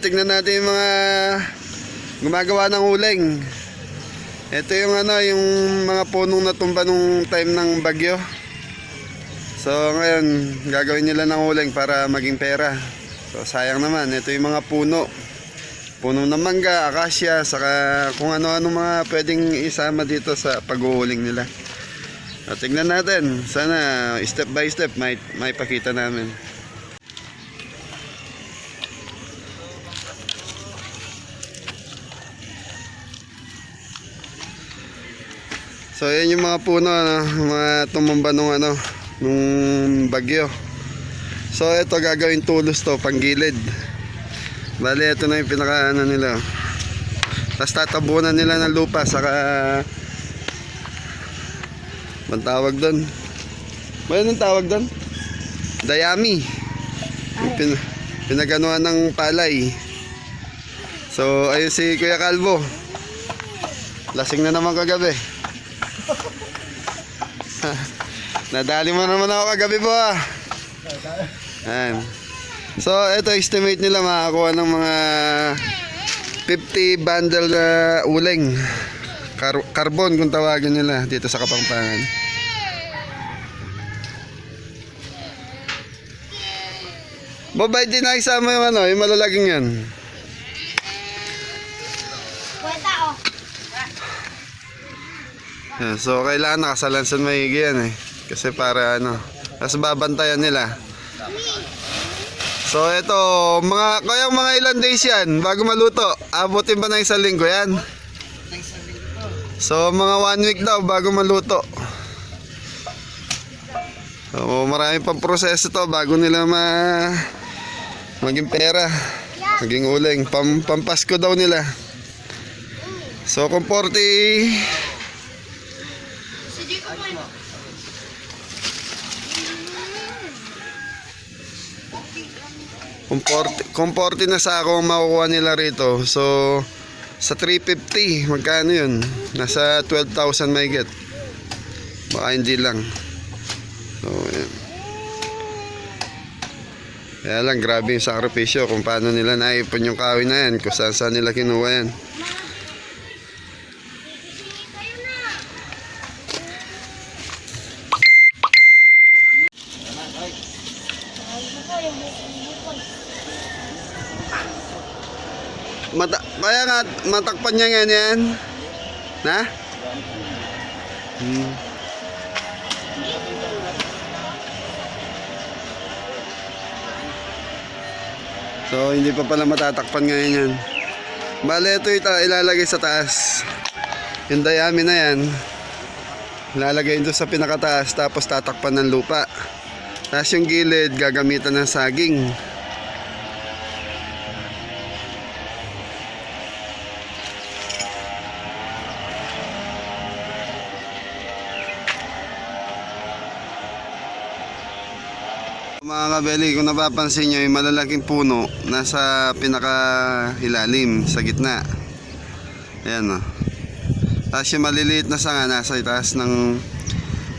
Tignan natin yung mga gumagawa ng uling. Ito yung ano, yung mga punong natumba nung time ng bagyo. So ngayon, gagawin nila ng uling para maging pera. So sayang naman, ito yung mga puno. Puno ng mangga, akasya, saka kung ano-ano mga pwedeng isama dito sa pag-uuling nila. So, tignan natin. Sana step by step may, may pakita namin. So yan yung mga puno ano, mga tumumba nung ano, nung bagyo. So ito gagawin tulos to, panggilid. Bali ito na yung pinaka ano nila. Tapos tatabunan nila ng lupa saka Ang tawag doon? Ba anong tawag doon? Dayami. Yung Pin, pinaganuhan ng palay. So ayun si Kuya Kalbo. Lasing na naman kagabi. Nadali mo naman ako kagabi po ah. Ayan. So, ito estimate nila makakuha ng mga 50 bundle na uling. Kar- carbon kung tawagin nila dito sa Kapampangan. Babay din na isama yung ano, yung malalaging yan. Kwenta oh. Yan, so kailangan nakasalansan maigi yan eh. Kasi para ano, tapos babantayan nila. So ito, mga kaya mga ilan days yan bago maluto. Abutin ba ng isang linggo yan? So mga one week daw bago maluto. So marami pang proseso to bago nila ma maging pera, maging uling, pam pampasko daw nila. So kung 40 Sige ko mo. Kung 40, kung 40 na sako ang makukuha nila rito. So, sa 350, magkano yun? Nasa 12,000 may get. Baka hindi lang. So, yan. Kaya lang, grabe yung sakripisyo kung paano nila naipon yung kawin na yan, kung saan saan nila kinuha yan. Mata kaya nga, matakpan niya nga yan. Na? Hmm. So, hindi pa pala matatakpan ngayon yan. Bale, ito ita, ilalagay sa taas. Yung dayami na yan, ilalagay doon sa pinakataas, tapos tatakpan ng lupa. Tapos yung gilid, gagamitan ng saging. Mga kabeli, kung napapansin nyo, yung malalaking puno nasa pinaka ilalim, sa gitna. Ayan o. Tapos yung maliliit na sanga nasa itaas ng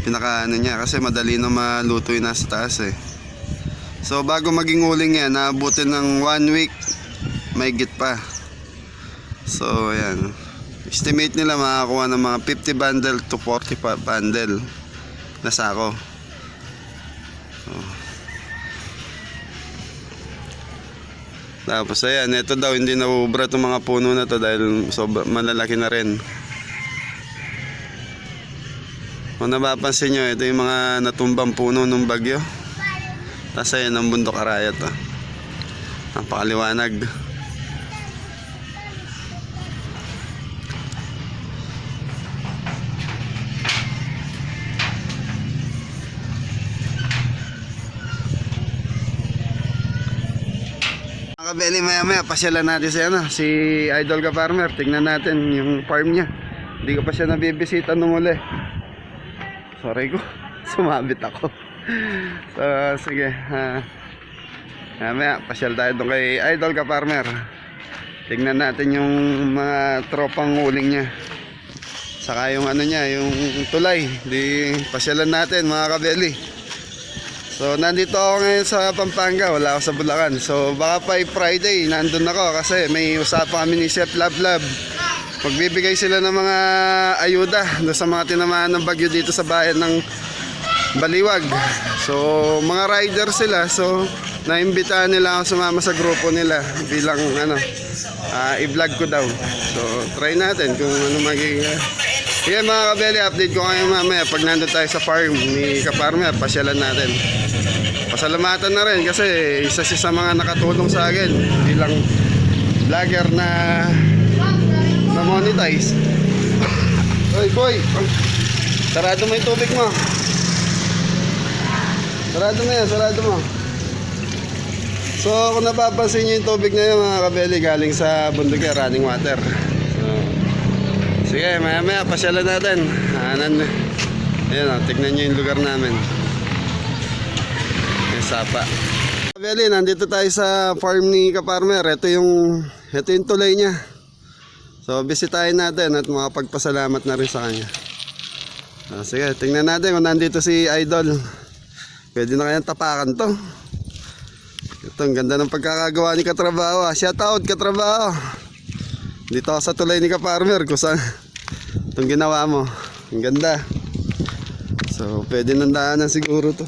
pinaka ano niya kasi madali na maluto yung nasa taas eh. So bago maging uling yan, naabutin ng one week, may git pa. So ayan. Estimate nila makakuha ng mga 50 bundle to 40 pa bundle na sako. Tapos ayan, ito daw hindi nabubra itong mga puno na to dahil sobra, malalaki na rin. Kung napapansin nyo, ito yung mga natumbang puno ng bagyo. Tapos ayan ang bundok arayat. Oh. Napakaliwanag. Mga kabeli maya maya, pasyalan natin si, ano, si Idol ka Farmer. Tingnan natin yung farm niya. Hindi ko pa siya nabibisita nung uli. Sorry ko, sumabit ako. so, sige. Uh, maya maya, pasyal tayo doon kay Idol ka Farmer. Tingnan natin yung mga tropang uling niya. Saka yung ano niya, yung tulay. Di pasyalan natin mga kabeli. So, nandito ako ngayon sa Pampanga, wala ako sa Bulacan. So, baka pa Friday, nandun ako kasi may usapan kami ni Chef Lab Lab. Magbibigay sila ng mga ayuda doon sa mga tinamaan ng bagyo dito sa bayan ng Baliwag. So, mga rider sila. So, naimbitahan nila ako sumama sa grupo nila bilang ano, ah, i-vlog ko daw. So, try natin kung ano magiging... Sige mga kabeli, update ko kayo mamaya pag nandun tayo sa farm ni Kaparmer, pasyalan natin. Pasalamatan na rin kasi isa siya sa mga nakatulong sa akin bilang vlogger na na monetize. Oy, boy. Sarado mo yung tubig mo. Sarado mo yan, sarado mo. So, kung napapansin nyo yung tubig na yun, mga kabeli, galing sa bundok yan, running water. Sige, maya maya, pasyalan natin. Anan, ayan o, tignan nyo yung lugar namin. Yung sapa. Kabeli, nandito tayo sa farm ni Kaparmer. Ito yung, ito yung tulay niya. So, bisitahin natin at makapagpasalamat na rin sa kanya. Ah, sige, tingnan natin kung nandito si Idol. Pwede na kayang tapakan to. Ito, ang ganda ng pagkakagawa ni Katrabaho. ah. Shout out, Katrabaho. Dito sa tulay ni Kaparmer kung saan itong ginawa mo. Ang ganda. So, pwede nang daanan siguro to.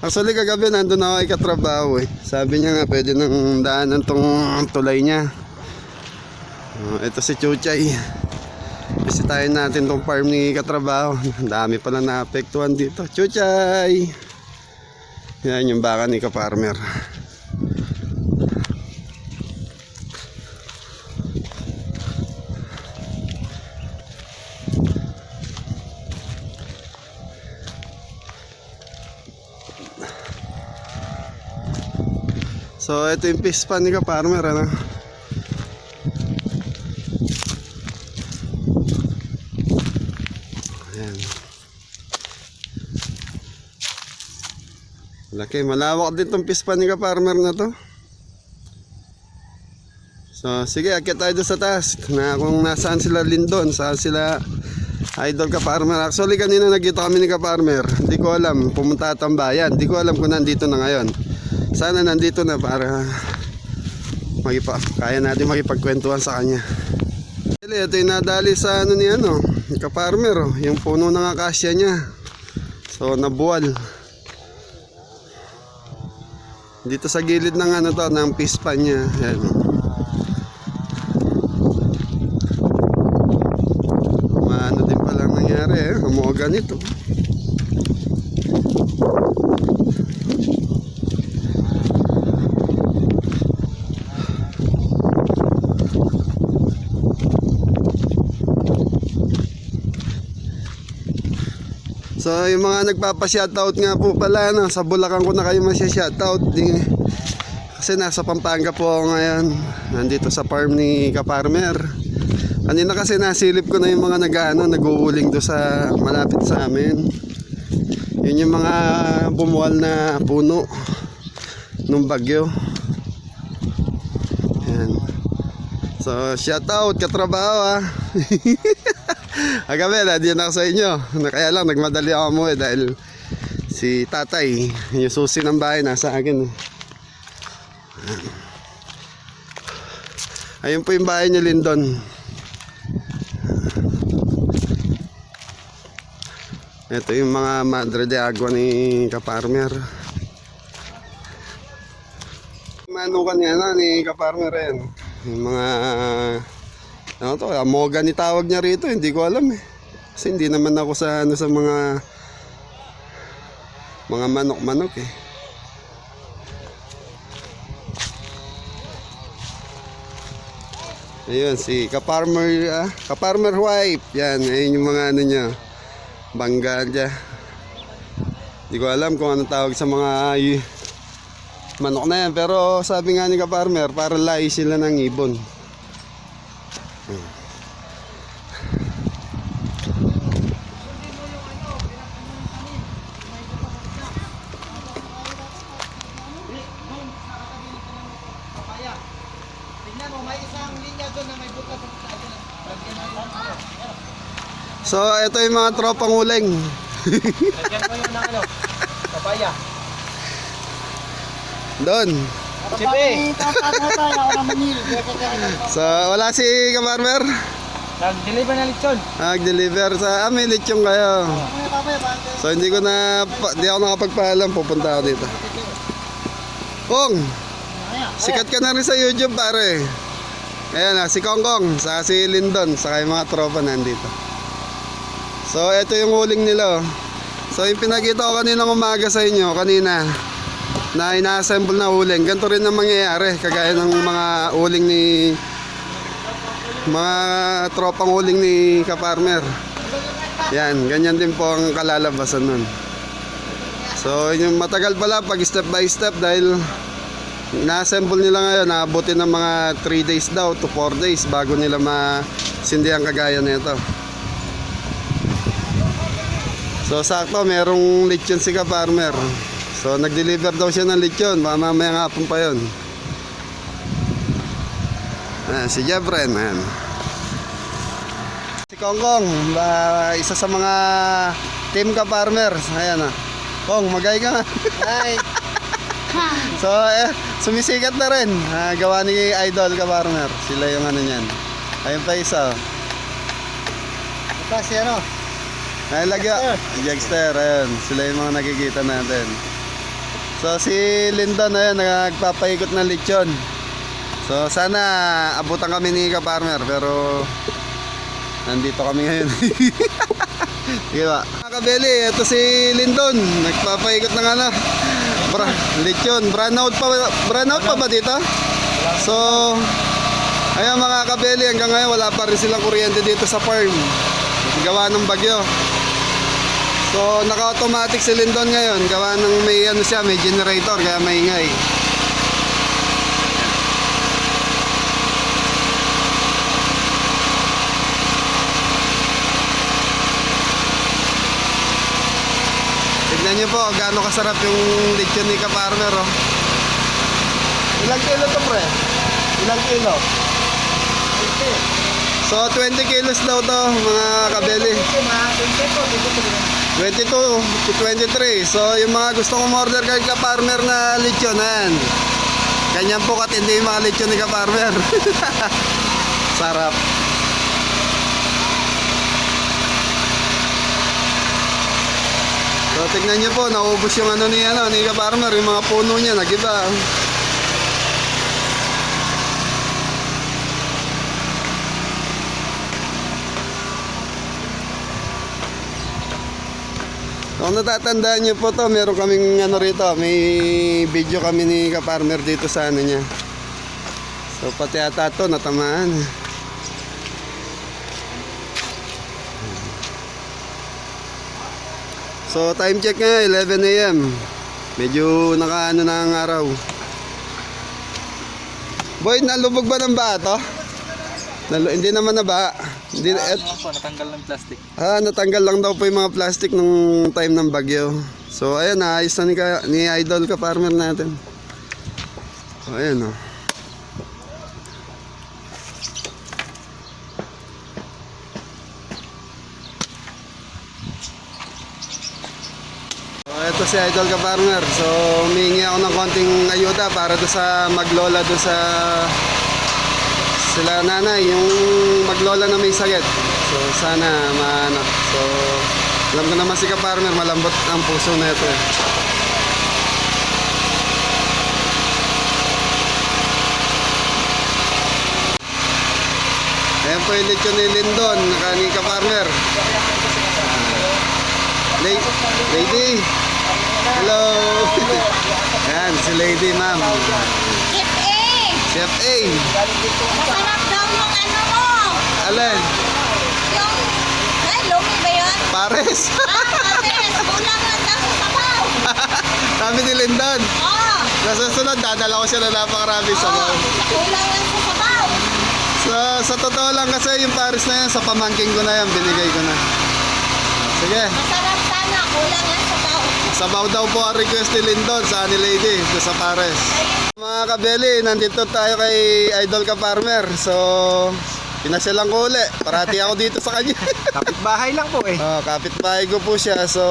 Actually, kagabi nandun ako kay Katrabaho eh. Sabi niya nga, pwede nang daanan tong tulay niya. Oh, ito si Chuchay. Bisitahin natin tong farm ni Katrabaho. Ang dami pala naapektuhan dito. Chuchay! Yan yung baka ni Kaparmer. So, ito yung fish pan ni Kaparmer, ano? Ayan. Laki, malawak din tong fish pan ni Kaparmer na to. So, sige, akit tayo sa taas. Na kung nasaan sila Lindon, saan sila Idol Kaparmer. Actually, kanina nagkita kami ni Kaparmer. Hindi ko alam, pumunta at tambayan. Hindi ko alam kung nandito na ngayon. Sana nandito na para magipa, kaya natin makipagkwentuhan sa kanya. Ito yung nadali sa ano ni ano, Kaparmer, oh, yung puno ng akasya niya. So, nabuwal. Dito sa gilid ng ano to, ng pispan niya. Yan. Maano din palang nangyari eh. Umuoga nito. So yung mga nagpapa-shoutout nga po pala no, sa Bulacan ko na kayo masya-shoutout kasi nasa Pampanga po ako ngayon. Nandito sa farm ni Kaparmer kanina kasi nasilip ko na yung mga nag-ano, nag-uuling do sa malapit sa amin. Yun yung mga bumuwal na puno nung bagyo. Yan so shoutout katrabaho ah Agabela, di na ako sa inyo. Kaya lang, nagmadali ako mo eh dahil si tatay, yung susi ng bahay nasa akin. eh. Ayun po yung bahay ni Lindon. Ito yung mga madre de agua ni Kaparmer. Manukan niya na ni Kaparmer rin. Yung mga ano to, amoga ni tawag niya rito, hindi ko alam eh. Kasi hindi naman ako sa ano sa mga mga manok-manok eh. Ayun, si Kaparmer, ah, Kaparmer wife. Yan, ayun yung mga ano niya. Bangga niya. Hindi ko alam kung ano tawag sa mga y- manok na yan. Pero sabi nga ni Kaparmer, para lai sila ng ibon. So, ito yung mga tropang uling. Lagyan mo yung ng ano. Papaya. Doon. Sipi. So, wala si Kaparmer? Nag-deliver na lechon. Nag-deliver sa amin, lechong kayo. So, hindi ko na, hindi ako nakapagpaalam, pupunta ako dito. Kong, sikat ka na rin sa YouTube, pare. Ayan na, si Kong Kong, saka si Lindon, saka yung mga tropa nandito. So, ito yung huling nila. oh. So, yung pinakita ko kanina umaga sa inyo, kanina, na ina-assemble na uling. Ganito rin ang mangyayari, kagaya ng mga uling ni mga tropang uling ni Kaparmer. Yan, ganyan din po ang kalalabasan nun. So, yung matagal pala pag step by step dahil na-assemble nila ngayon, naabutin ng mga 3 days daw to 4 days bago nila masindihan kagaya nito. So, sakto, merong lechon si Kaparmer. So, nag-deliver daw siya ng lechon, baka mamayang hapon pa yon. Ah, si Jebren, ayan. Si Kongkong, ba, isa sa mga team ka farmers. Ayan ah. Kong, magay ka nga. Hi. so, eh, sumisikat na rin. Ah, gawa ni Idol ka farmer. Sila yung ano niyan. Ayun pa isa. oh. Ito si ano? Ay, lagya. Jagster, ayun. Sila yung mga nakikita natin. So, si Lyndon, ayun, nagpapaikot ng lechon. So, sana abutan kami ni Ka Farmer, pero nandito kami ngayon. Sige ba? Mga kabeli, ito si Lyndon. Nagpapaikot ng ano. Bra, lechon. Brownout pa, brownout pa ba dito? So, ayun mga kabeli, hanggang ngayon wala pa rin silang kuryente dito sa farm. Gawa ng bagyo. So, naka-automatic si Lindon ngayon. Gawa ng may ano siya, may generator, kaya maingay. Tignan niyo po, gaano kasarap yung lechon ni Ka-Farmer, oh. Ilang kilo to, pre? Ilang kilo? So, 20 kilos daw to, mga kabeli. 22 to 23. So, yung mga gusto kong order kay ka-farmer na lechon, ayan. Ganyan po katindi yung mga lechon ni ka-farmer. Sarap. So, tignan nyo po, naubos yung ano ni, ano, ni ka-farmer, yung mga puno niya, nagiba. Kung natatandaan niyo po to, meron kaming ano rito, may video kami ni ka-farmer dito sa ano niya. So pati ata to natamaan. So time check nga 11 AM. Medyo nakaano na ang araw. Boy, nalubog ba ng ba to? Nalu- hindi naman na ba? Hindi, et, po, natanggal ng plastic. Ah, natanggal lang daw po yung mga plastic nung time ng bagyo. So, ayan, naayos na ni, ka, ni Idol ka farmer natin. So, ayan, oh. So, ito si Idol ka farmer. So, humingi ako ng konting ayuda para do sa maglola do sa sila nanay, yung maglola na may sakit. So sana maano. So alam ko naman si ka-farmer, malambot ang puso na ito. eh. Ayan po yung lechon ni Lindon, naka ni ka-farmer. La- Lady, hello. Ayan, si Lady ma'am. Chef A, Masarap daw yung ano mo! Alin, Yung... Ay, lumi ba yun? Pares. Ah, pares! Kulang lang daw sa sabaw! Sabi ni Lindon. Oo! Sa susunod, dadala ko siya na napakarami sa Oo! Kulang lang sa sabaw! Sa, sa totoo lang kasi yung Paris na yan, sa pamangking ko na yan, binigay ko na. Sige, Masarap sana, kulang lang sabaw. daw po ang request ni Lindon sa ni Lady, sa Pares. Mga kabeli, nandito tayo kay Idol ka Farmer. So, Pinasyalan ko uli. Parati ako dito sa kanya. Kapitbahay lang po eh. Oh, kapitbahay ko po siya. So,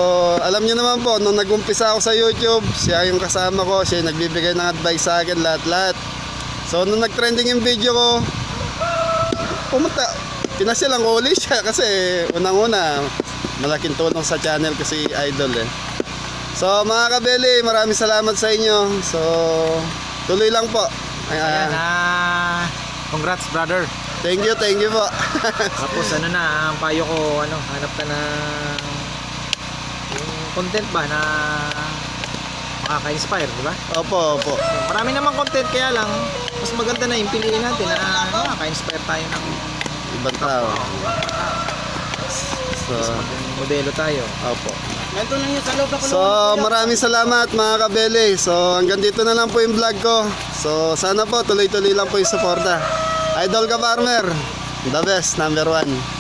alam niyo naman po, nung nag-umpisa ako sa YouTube, siya yung kasama ko, siya yung nagbibigay ng advice sa akin, lahat-lahat. So, nung nag-trending yung video ko, pumunta, pinasyalan ko uli siya kasi unang-una, malaking tulong sa channel kasi idol eh. So, mga kabeli, maraming salamat sa inyo. So, tuloy lang po. Ay, Ayan, ah, congrats brother. thank you, thank you po. Tapos ano na, ang payo ko, ano, hanap ka na yung content ba na makaka-inspire, di ba? opo, opo. Marami namang content kaya lang, mas maganda na yung piliin natin na ano, makaka-inspire tayo ng Ibang tao. So, maging modelo tayo. opo. Nandun lang yung sa loob ako. So, maraming salamat mga kabeli. So, hanggang dito na lang po yung vlog ko. So, sana po tuloy-tuloy lang po yung suporta. Idol ka farmer, the best, number one.